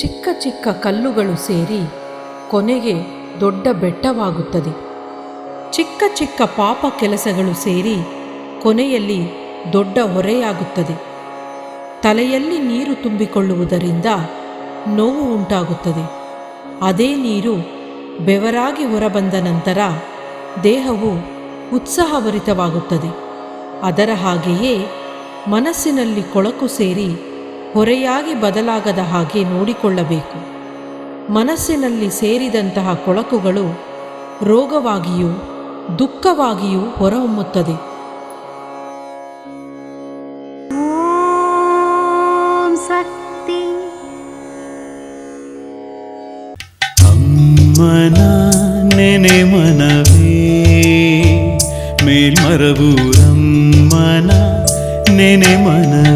ಚಿಕ್ಕ ಚಿಕ್ಕ ಕಲ್ಲುಗಳು ಸೇರಿ ಕೊನೆಗೆ ದೊಡ್ಡ ಬೆಟ್ಟವಾಗುತ್ತದೆ. ಚಿಕ್ಕ ಚಿಕ್ಕ ಪಾಪ ಕೆಲಸಗಳು ಸೇರಿ ಕೊನೆಯಲ್ಲಿ ದೊಡ್ಡ ಹೊರೆಯಾಗುತ್ತದೆ. ತಲೆಯಲ್ಲಿ ನೀರು ತುಂಬಿಕೊಳ್ಳುವುದರಿಂದ ನೋವು ಉಂಟಾಗುತ್ತದೆ. ಅದೇ ನೀರು ಬೆವರಾಗಿ ಹೊರಬಂದ ನಂತರ ದೇಹವು ಉತ್ಸಾಹಭರಿತವಾಗುತ್ತದೆ. ಅದರ ಹಾಗೆಯೇ ಮನಸ್ಸಿನಲ್ಲಿ ಕೊಳಕು ಸೇರಿ ಹೊರೆಯಾಗಿ ಬದಲಾಗದ ಹಾಗೆ ನೋಡಿಕೊಳ್ಳಬೇಕು. ಮನಸ್ಸಿನಲ್ಲಿ ಸೇರಿದಂತಹ ಕೊಳಕುಗಳು ರೋಗವಾಗಿಯೂ ದುಃಖವಾಗಿಯೂ ಹೊರಹೊಮ್ಮುತ್ತದೆ. ಓಂ ಶಕ್ತಿ. ಅಮ್ಮನ ನೆನೆ ಮನವೇ ಮೇಲ್ಮರಬೂರಮ್ಮನ ನೆನೆ ಮನವೇ.